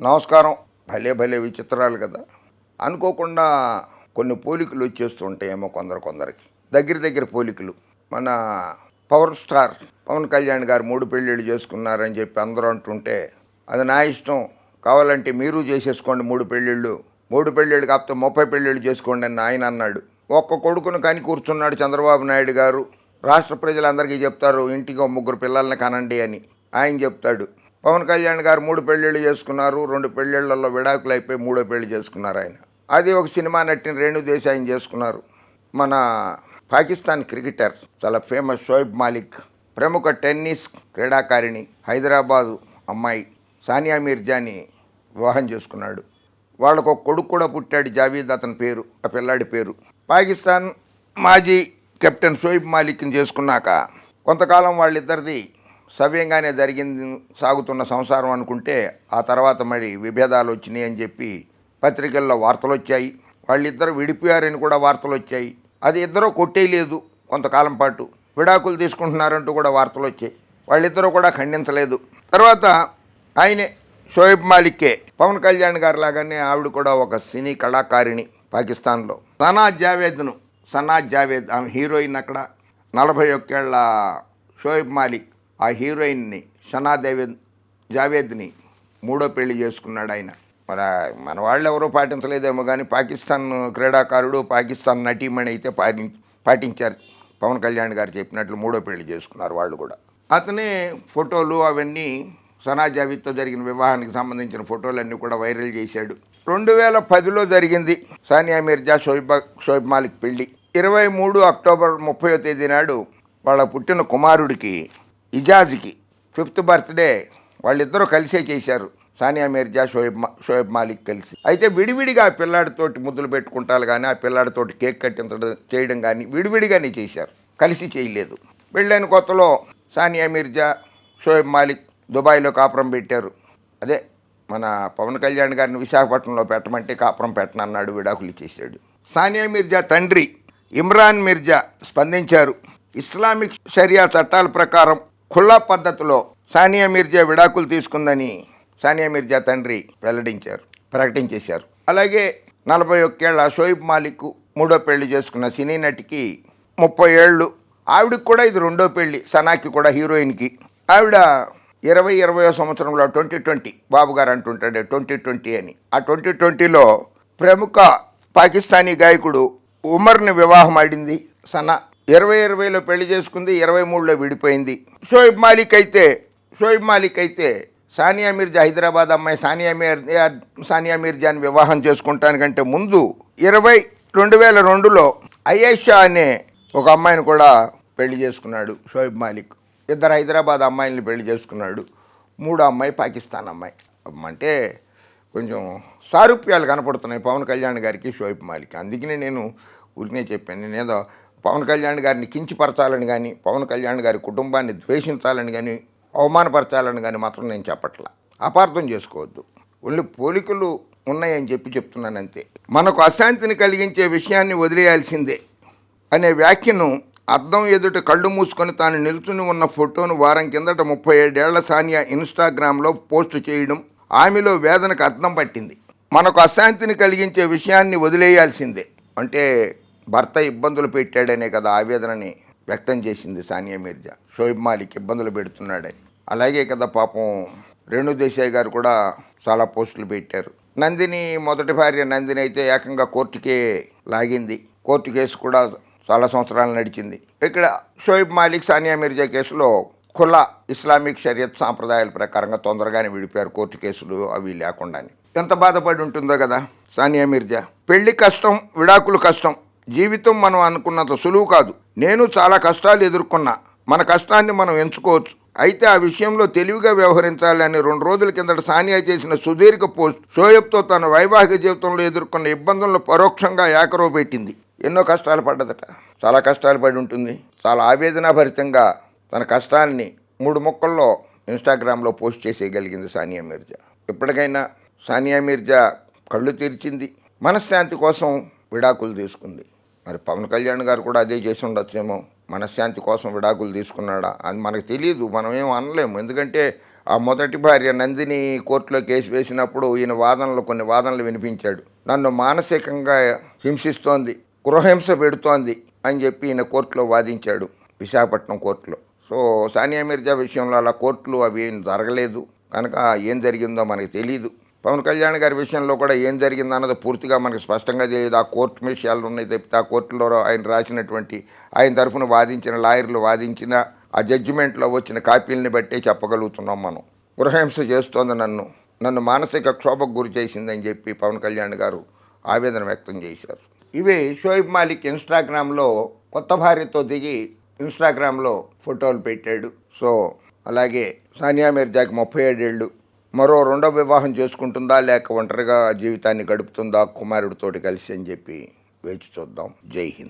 నమస్కారం. భలే భలే విచిత్రాలు కదా. అనుకోకుండా కొన్ని పోలికలు వచ్చేస్తుంటాయేమో కొందరు కొందరికి. దగ్గర దగ్గర పోలికలు. మన పవర్ స్టార్ పవన్ కళ్యాణ్ గారు మూడు పెళ్ళిళ్ళు చేసుకున్నారని చెప్పి అందరూ అంటుంటే అది నా ఇష్టం. కావాలంటే మీరు చేసేసుకోండి మూడు పెళ్ళిళ్ళు. మూడు పెళ్ళిళ్ళు కాకపోతే ముప్పై పెళ్ళిళ్ళు చేసుకోండి అని ఆయన అన్నాడు. ఒక్క కొడుకును కానీ కూర్చున్నాడు చంద్రబాబు నాయుడు గారు. రాష్ట్ర ప్రజలందరికీ చెప్తారు ఇంటికి ముగ్గురు పిల్లల్ని కనండి అని. ఆయన చెప్తాడు పవన్ కళ్యాణ్ గారు మూడు పెళ్ళిళ్ళు చేసుకున్నారు రెండు పెళ్ళిళ్ళల్లో విడాకులు అయిపోయి మూడో పెళ్ళి చేసుకున్నారు ఆయన. అది ఒక సినిమా నటిన రేణు దేశాయని చేసుకున్నారు. మన పాకిస్తాన్ క్రికెటర్ చాలా ఫేమస్ షోయబ్ మాలిక్ ప్రముఖ టెన్నిస్ క్రీడాకారిణి హైదరాబాదు అమ్మాయి సానియా మీర్జాని వివాహం చేసుకున్నాడు. వాళ్ళకు ఒక కొడుకు కూడా పుట్టాడు జావీద్ అతని పేరు ఆ పిల్లాడి పేరు. పాకిస్తాన్ మాజీ కెప్టెన్ షోయిబ్ మాలిక్ని చేసుకున్నాక కొంతకాలం వాళ్ళిద్దరిది సవ్యంగానే జరిగింది సాగుతున్న సంసారం అనుకుంటే ఆ తర్వాత మరి విభేదాలు వచ్చినాయి అని చెప్పి పత్రికల్లో వార్తలు వచ్చాయి. వాళ్ళిద్దరు విడిపోయారని కూడా వార్తలు వచ్చాయి. అది ఇద్దరూ కొట్టేయలేదు కొంతకాలం పాటు. విడాకులు తీసుకుంటున్నారంటూ కూడా వార్తలు వచ్చాయి. వాళ్ళిద్దరూ కూడా ఖండించలేదు. తర్వాత ఆయనే షోయబ్ మాలిక్కే పవన్ కళ్యాణ్ గారు లాగానే ఆవిడ కూడా ఒక సినీ కళాకారిణి పాకిస్తాన్లో. సనా జావేద్ను సనా జావేద్ ఆమె హీరోయిన్ అక్కడ నలభై ఒక్కేళ్ళ షోయబ్ మాలిక్ ఆ హీరోయిన్ని షనాదేవి దేవేద్ జావేద్ని మూడో పెళ్ళి చేసుకున్నాడు ఆయన. మన మన వాళ్ళు ఎవరూ పాటించలేదేమో కానీ పాకిస్తాన్ క్రీడాకారుడు పాకిస్తాన్ నటీమణి అయితే పాటి పాటించారు. పవన్ కళ్యాణ్ గారు చెప్పినట్లు మూడో పెళ్ళి చేసుకున్నారు వాళ్ళు కూడా. అతనే ఫోటోలు అవన్నీ సనా జావీద్తో జరిగిన వివాహానికి సంబంధించిన ఫోటోలన్నీ కూడా వైరల్ చేశాడు. రెండు వేల పదిలో జరిగింది సానియా మీర్జా షోయిబ్ షోయిబ్ మాలిక్ పెళ్ళి. ఇరవై మూడు అక్టోబర్ ముప్పయో తేదీ నాడు వాళ్ళ పుట్టిన కుమారుడికి ఇజాజ్కి ఫిఫ్త్ బర్త్డే వాళ్ళిద్దరూ కలిసే చేశారు. సానియా మీర్జా షోయబ్ మా- షోయబ్ మాలిక్ కలిసి. అయితే విడివిడిగా ఆ పిల్లాడితోటి ముద్దులు పెట్టుకుంటారు కానీ ఆ పిల్లాడితోటి కేక్ కట్టించడం చేయడం కానీ విడివిడిగానే చేశారు. కలిసి చేయలేదు. పెళ్ళైన కొత్తలో సానియా మీర్జా షోయబ్ మాలిక్ దుబాయ్లో కాపురం పెట్టారు. అదే మన పవన్ కళ్యాణ్ గారిని విశాఖపట్నంలో పెట్టమంటే కాపురం పెట్టనన్నాడు విడాకులు చేశాడు సానియా మీర్జా తండ్రి ఇమ్రాన్ మిర్జా స్పందించారు. ఇస్లామిక్ షరియా చట్టాల ప్రకారం ఖుల్లా పద్ధతిలో సానియా మీర్జా విడాకులు తీసుకుందని సానియా మీర్జా తండ్రి వెల్లడించారు ప్రకటించేశారు అలాగే నలభై ఒక్కేళ్ళ షోయిబ్ మాలిక్ మూడో పెళ్ళి చేసుకున్న సినీ నటికి ముప్పై ఏళ్ళు. ఆవిడకి కూడా ఇది రెండో పెళ్ళి సనాకి కూడా హీరోయిన్కి. ఆవిడ ఇరవై ఇరవయో సంవత్సరంలో ట్వంటీ ట్వంటీ బాబు గారు అంటుంటాడు ట్వంటీ ట్వంటీ అని. ఆ ట్వంటీ ట్వంటీలో ప్రముఖ పాకిస్తానీ గాయకుడు ఉమర్ని వివాహం ఆడింది సనా. ఇరవై ఇరవైలో పెళ్ళి చేసుకుంది ఇరవై మూడులో విడిపోయింది. షోయిబ్ మాలిక్ అయితే షోయిబ్ మాలిక్ అయితే సానియా మీర్జా హైదరాబాద్ అమ్మాయి సానియా మీర్ సానియా మీర్జాని వివాహం చేసుకుంటానికంటే ముందు ఇరవై రెండు వేల రెండులో అయేషా అనే ఒక అమ్మాయిని కూడా పెళ్ళి చేసుకున్నాడు షోయిబ్ మాలిక్. ఇద్దరు హైదరాబాద్ అమ్మాయిల్ని పెళ్ళి చేసుకున్నాడు. మూడో అమ్మాయి పాకిస్తాన్ అమ్మాయి. అంటే కొంచెం సారూప్యాలు కనపడుతున్నాయి పవన్ కళ్యాణ్ గారికి షోయిబ్ మాలిక్. అందుకనే నేను ఊరికే చెప్పాను. నేనేదో పవన్ కళ్యాణ్ గారిని కించిపరచాలని కానీ పవన్ కళ్యాణ్ గారి కుటుంబాన్ని ద్వేషించాలని కానీ అవమానపరచాలని కానీ మాత్రం నేను చెప్పట్లా. అపార్థం చేసుకోవద్దు. ఓన్లీ పోలికలు ఉన్నాయని చెప్పి చెప్తున్నాను అంతే. మనకు అశాంతిని కలిగించే విషయాన్ని వదిలేయాల్సిందే అనే వ్యాఖ్యను అద్దం ఎదుట కళ్ళు మూసుకొని తాను నిల్చుని ఉన్న ఫోటోను వారం కిందట ముప్పై ఏడేళ్ళ సానియా ఇన్స్టాగ్రామ్లో పోస్ట్ చేయడం ఆమెలో వేదనకు అర్థం పట్టింది. మనకు అశాంతిని కలిగించే విషయాన్ని వదిలేయాల్సిందే. అంటే భర్త ఇబ్బందులు పెట్టాడనే కదా ఆవేదనని వ్యక్తం చేసింది సానియా మీర్జా. షోయిబ్ మాలిక్ ఇబ్బందులు పెడుతున్నాడని అలాగే కదా పాపం రేణు దేశాయ్ గారు కూడా చాలా పోస్టులు పెట్టారు. నందిని మొదటి భార్య నందిని అయితే ఏకంగా కోర్టుకే లాగింది. కోర్టు కేసు కూడా చాలా సంవత్సరాలు నడిచింది. ఇక్కడ షోయిబ్ మాలిక్ సానియా మీర్జా కేసులో ఖుల్లా ఇస్లామిక్ షరియత్ సాంప్రదాయాల ప్రకారంగా తొందరగానే విడిపారు కోర్టు కేసులు అవి లేకుండానే. ఎంత బాధపడి ఉంటుందో కదా సానియా మీర్జా. పెళ్ళి కష్టం విడాకులు కష్టం జీవితం మనం అనుకున్నంత సులువు కాదు. నేను చాలా కష్టాలు ఎదుర్కొన్నా. మన కష్టాన్ని మనం ఎంచుకోవచ్చు. అయితే ఆ విషయంలో తెలివిగా వ్యవహరించాలని రెండు రోజుల కిందట సానియా చేసిన సుదీర్ఘ పోస్ట్ షోయబ్తో తన వైవాహిక జీవితంలో ఎదుర్కొన్న ఇబ్బందులను పరోక్షంగా ఏకరో పెట్టింది. ఎన్నో కష్టాలు పడ్డదట. చాలా కష్టాలు పడి ఉంటుంది. చాలా ఆవేదనాభరితంగా తన కష్టాన్ని మూడు మొక్కల్లో ఇన్స్టాగ్రామ్లో పోస్ట్ చేసేయగలిగింది సానియా మీర్జా. ఎప్పటికైనా సానియా మీర్జా కళ్ళు తెరిచింది. మనశ్శాంతి కోసం విడాకులు తీసుకుంది. మరి పవన్ కళ్యాణ్ గారు కూడా అదే చేసి ఉండొచ్చేమో. మనశ్శాంతి కోసం విడాకులు తీసుకున్నాడా? అది మనకు తెలియదు మనం ఏం అనలేము. ఎందుకంటే ఆ మొదటి భార్య నందిని కోర్టులో కేసు వేసినప్పుడు ఈయన వాదనలు కొన్ని వాదనలు వినిపించాడు. నన్ను మానసికంగా హింసిస్తోంది గృహహింస పెడుతోంది అని చెప్పి ఈయన కోర్టులో వాదించాడు విశాఖపట్నం కోర్టులో. సో సానియా మిర్జా విషయంలో అలా కోర్టులు అవి ఏం జరగలేదు. కనుక ఏం జరిగిందో మనకి తెలియదు పవన్ కళ్యాణ్ గారి విషయంలో కూడా ఏం జరిగిందన్నది పూర్తిగా మనకు స్పష్టంగా తెలియదు. ఆ కోర్టు విషయాలు ఉన్నాయి తప్పితే ఆ కోర్టులో ఆయన రాసినటువంటి ఆయన తరఫున వాదించిన లాయర్లు వాదించిన ఆ జడ్జిమెంట్లో వచ్చిన కాపీలని బట్టే చెప్పగలుగుతున్నాం మనం. గృహహింస చేస్తోంది నన్ను. నన్ను మానసిక క్షోభకు గురి చేసిందని చెప్పి పవన్ కళ్యాణ్ గారు ఆవేదన వ్యక్తం చేశారు. ఇవి షోయిబ్ మాలిక్ ఇన్స్టాగ్రామ్లో కొత్త భార్యతో దిగి ఇన్స్టాగ్రామ్లో ఫోటోలు పెట్టాడు. సో అలాగే సానియా మీర్జాకి ముప్పై ఏడేళ్ళు. మరో రెండో వివాహం చేసుకుంటుందా లేక ఒంటరిగా జీవితాన్ని గడుపుతుందా కుమారుడితోటి కలిసి అని చెప్పి వేచి చూద్దాం. జై హింద్.